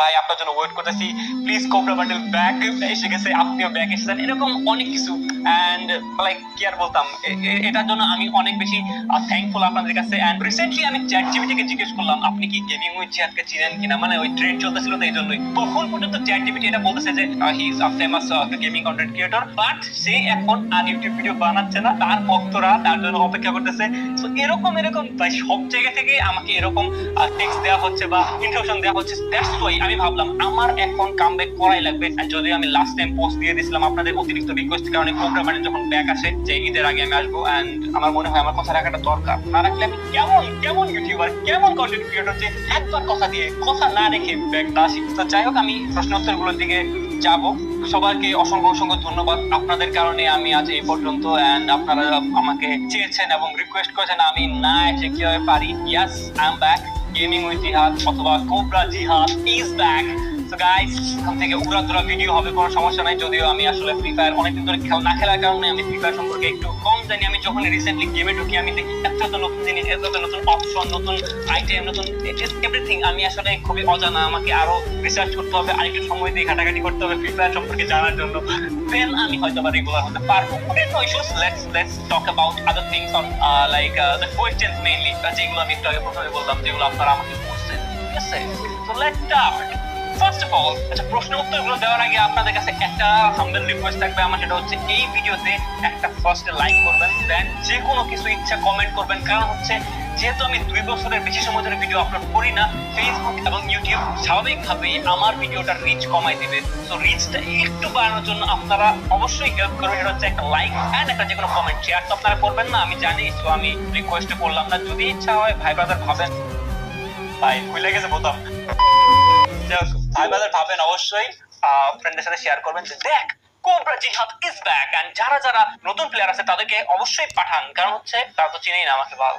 ভাই, আপনার জন্য ওয়েট করতেছি। প্লিজ কোবরা বান্ডেল ব্যাক এসে গেছে, আপনিও ব্যাক এসেছেন। এরকম অনেক কিছু। অ্যান্ড লাইক কি আর বলতাম? এটার জন্য আমি অনেক বেশি থ্যাঙ্কফুল আপনাদের কাছে। অ্যান্ড রিসেন্টলি আমি চ্যাট জিপিটিকে জিজ্ঞেস করলাম, আপনি কি গেমিং উইথ জিহাদকে চিনেন কিনা? মানে ওই ট্রেন্ড চলতেছিল তো এই জন্যই তখন পর্যন্ত চ্যাট জিপিটি এটা বলতেছে যে he is a famous gaming content creator but সে এখন আর ইউটিউব ভিডিও বানাচ্ছে না। তার ভক্তরা তার জন্য অপেক্ষা করতেছে। তো এরকম এরকম সব জায়গা থেকে আমাকে এরকম টেক্সট দেওয়া হচ্ছে বা ইন্ট্রোডাকশন দেওয়া হচ্ছে। দ্যাটস ওয়াই আমি ভাবলাম, আমার এখন কামব্যাক করাই লাগবে। And যদি আমি লাস্ট টাইম পোস্ট দিয়ে দিয়েছিলাম আপনাদের অতিরিক্ত রিকোয়েস্ট কারণে মানে যখন ব্যাক আসে, যে ঈদের আগে আমি আসব এন্ড আমার মনে হয় আমার কথা রাখাটা দরকার। না রাখলে আমি কেমন কেমন ইউটিউবার কেমন কন্টেন্ট ক্রিয়েটর যে একবার কথা দিয়ে, কথা না রেখে ব্যাক না আসি। যাই হোক, আমি প্রশ্ন উত্তরগুলোর দিকে যাব। সবাইকে অসংখ্য অসংখ্য ধন্যবাদ আপনাদের কারণে আমি আজ এই পর্যন্ত এন্ড আপনারা আমাকে চেয়েছেন এবং রিকোয়েস্ট করেছেন আমি না এসে কীভাবে পারি। Yes I am back gaming with Jihad অথবা Cobra Jihad is back guys এখান থেকে উড়াধুরা ভিডিও হবে, কোনো সমস্যা নাই। যদিও আমি আসলে ফ্রি ফায়ার অনেকদিন ধরে খেলা না খেলার কারণে আমি ফ্রি ফায়ার সম্পর্কে একটু কম জানি। আমি যখন রিসেন্টলি গেমে ঢুকি, আমি দেখি এত এত নতুন জিনিস, এত এত নতুন অপশন নতুন আইটেম নতুন এভরিথিং আমি আসলে খুবই অজানা, আমাকে আরও রিসার্চ করতে হবে, আরেকটু সময় দিয়ে ঘাটাঘাটি করতে হবে ফ্রি ফায়ার সম্পর্কে জানার জন্য। দেন আমি হয়তো বা রেগুলার হতে পারব। No issues let's let's talk about other things on like the questions mainly যেগুলো আমি একটু আগে প্রথমে বললাম, যেগুলো আপনারা আমাকে করছেন ঠিক আছে so let's start first of all আচ্ছা প্রশ্ন উত্তরগুলো দেওয়ার আগে আপনাদের কাছে একটা হাম্বল রিকোয়েস্ট থাকবে। আমার সেটা হচ্ছে, এই ভিডিওতে একটা ফার্স্ট লাইক করবেন দেন যে কোনো কিছু ইচ্ছা কমেন্ট করবেন। কারণ হচ্ছে, যেহেতু আমি দুই বছরের বেশি সময় ধরে ভিডিও আপলোড করি না ফেসবুক এবং ইউটিউব স্বাভাবিকভাবেই আমার ভিডিওটার রিচ কমাই দিবে। তো রিচটা একটু বাড়ানোর জন্য আপনারা অবশ্যই হেল্প করবেন। সেটা হচ্ছে একটা লাইক অ্যান্ড একটা যে কোনো কমেন্ট শেয়ার তো আপনারা করবেন না, আমি জানি তো আমি রিকোয়েস্ট করলাম না। যদি ইচ্ছা হয়, ভাই ব্রাদার ভাবেন। ভাই, ভুলে গেছে বোতাম যাই ভাই ব্রাদার ভাবেন অবশ্যই ফ্রেন্ডের সাথে শেয়ার করবেন যে দেখ cobra Jihad is back end যারা যারা নতুন প্লেয়ার আছে তাদেরকে অবশ্যই পাঠান। কারণ হচ্ছে, তারা তো চিনেই না আমাকে ভালো